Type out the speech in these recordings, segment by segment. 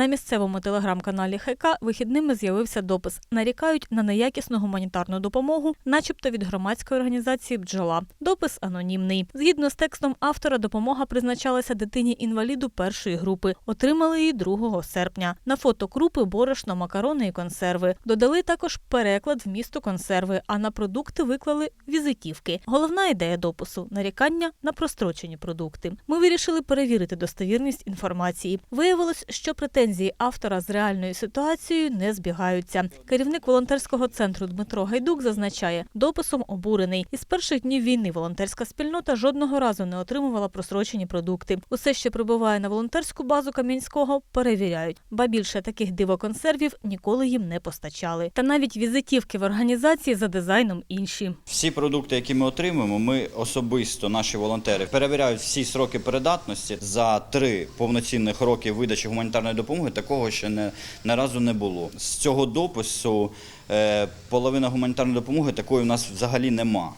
На місцевому телеграм-каналі ХК вихідними з'явився допис. Нарікають на неякісну гуманітарну допомогу, начебто від громадської організації Бджола. Допис анонімний. Згідно з текстом автора, допомога призначалася дитині інваліду першої групи. Отримали її 2 серпня. На фото крупи, борошно, макарони і консерви. Додали також переклад вмісту консерви, а на продукти виклали візитівки. Головна ідея допису нарікання на прострочені продукти. Ми вирішили перевірити достовірність інформації. Виявилось, що претензії автора з реальною ситуацією не збігаються. Керівник волонтерського центру Дмитро Гайдук зазначає, дописом обурений. Із перших днів війни волонтерська спільнота жодного разу не отримувала просрочені продукти. Усе, що прибуває на волонтерську базу Кам'янського, перевіряють. Ба більше таких дивоконсервів ніколи їм не постачали. Та навіть візитівки в організації за дизайном інші. Всі продукти, які ми отримуємо, ми особисто, наші волонтери, перевіряють всі сроки передатності за три повноцінних роки видачі гуманітарної допомоги. Такого ще не, наразу не було. З цього допису е, половина гуманітарної допомоги такої в нас взагалі нема.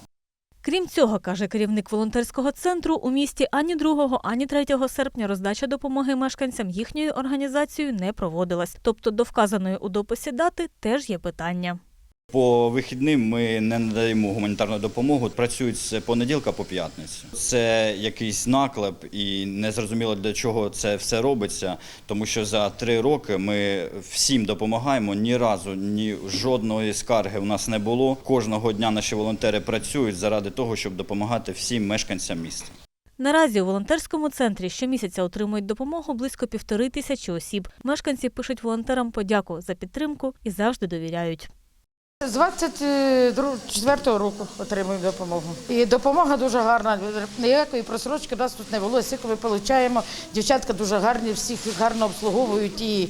Крім цього, каже керівник волонтерського центру, у місті ані 2, ані 3 серпня роздача допомоги мешканцям їхньою організацією не проводилась. Тобто до вказаної у дописі дати теж є питання. По вихідним ми не надаємо гуманітарну допомогу. Працюють з понеділка по п'ятницю. Це якийсь наклеп, і не зрозуміло для чого це все робиться, тому що за три роки ми всім допомагаємо. Ні разу ні жодної скарги у нас не було. Кожного дня наші волонтери працюють заради того, щоб допомагати всім мешканцям міста. Наразі у волонтерському центрі щомісяця отримують допомогу близько півтори тисячі осіб. Мешканці пишуть волонтерам подяку за підтримку і завжди довіряють. З 24-го року отримуємо допомогу. І допомога дуже гарна. Ніякої просрочки у нас тут не було. Скільки ми отримуємо. Дівчатка дуже гарні, всіх гарно обслуговують і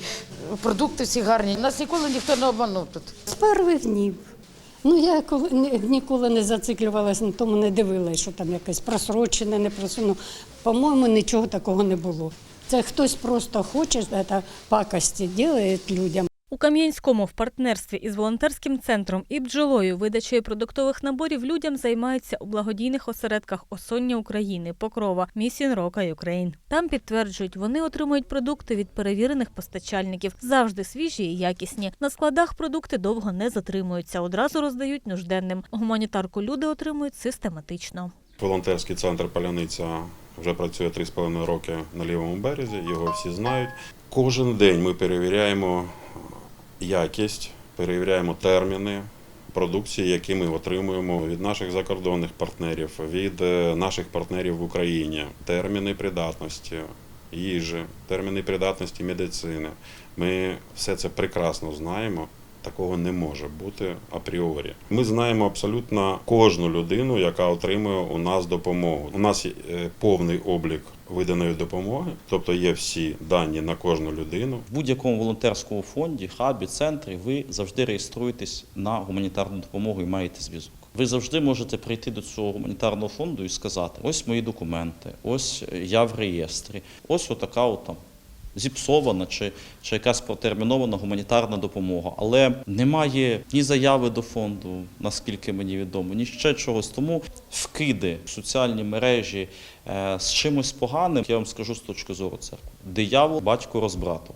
продукти всі гарні. Нас ніколи ніхто не обманув тут. З перших днів. Ну, я коли, ніколи не зациклювалася на тому, не дивилася, що там якесь просрочене, не просрочене. По-моєму, нічого такого не було. Це хтось просто хоче пакості робить людям. У Кам'янському в партнерстві із волонтерським центром і бджолою видачею продуктових наборів людям займаються у благодійних осередках Осоння України, Покрова, Місін Рока Юкрейн. Там підтверджують, вони отримують продукти від перевірених постачальників, завжди свіжі і якісні. На складах продукти довго не затримуються, одразу роздають нужденним. Гуманітарку люди отримують систематично. Волонтерський центр Паляниця вже працює 3,5 роки на лівому березі, його всі знають. Кожен день ми перевіряємо якість, перевіряємо терміни продукції, які ми отримуємо від наших закордонних партнерів, від е, наших партнерів в Україні, терміни придатності їжі, терміни придатності медицини. Ми все це прекрасно знаємо. Такого не може бути апріорі. Ми знаємо абсолютно кожну людину, яка отримує у нас допомогу. У нас е, повний облік виданої допомоги, тобто є всі дані на кожну людину. В будь-якому волонтерському фонді, хабі, центрі ви завжди реєструєтесь на гуманітарну допомогу і маєте зв'язок. Ви завжди можете прийти до цього гуманітарного фонду і сказати: ось мої документи, ось я в реєстрі, ось отака от там. Зіпсована чи, чи якась протермінована гуманітарна допомога, але немає ні заяви до фонду, наскільки мені відомо, ні ще чогось. Тому вкиди в соціальні мережі е, з чимось поганим, я вам скажу з точки зору церкви. Диявол, батько розбрату.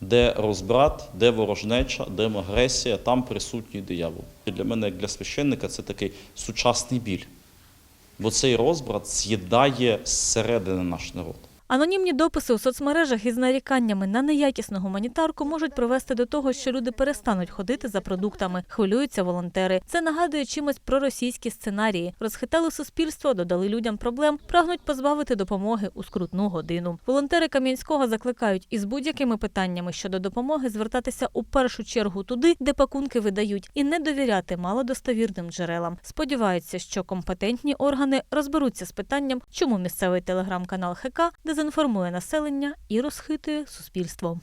Де розбрат, де ворожнеча, де агресія, там присутній диявол. І для мене, як для священника, це такий сучасний біль. Бо цей розбрат з'їдає зсередини наш народ. Анонімні дописи у соцмережах із наріканнями на неякісну гуманітарку можуть привести до того, що люди перестануть ходити за продуктами, хвилюються волонтери. Це нагадує чимось про російські сценарії. Розхитали суспільство, додали людям проблем, прагнуть позбавити допомоги у скрутну годину. Волонтери Кам'янського закликають із будь-якими питаннями щодо допомоги звертатися у першу чергу туди, де пакунки видають, і не довіряти малодостовірним джерелам. Сподіваються, що компетентні органи розберуться з питанням, чому місцевий телеграм-канал ХК дезінформує населення і розхитує суспільство.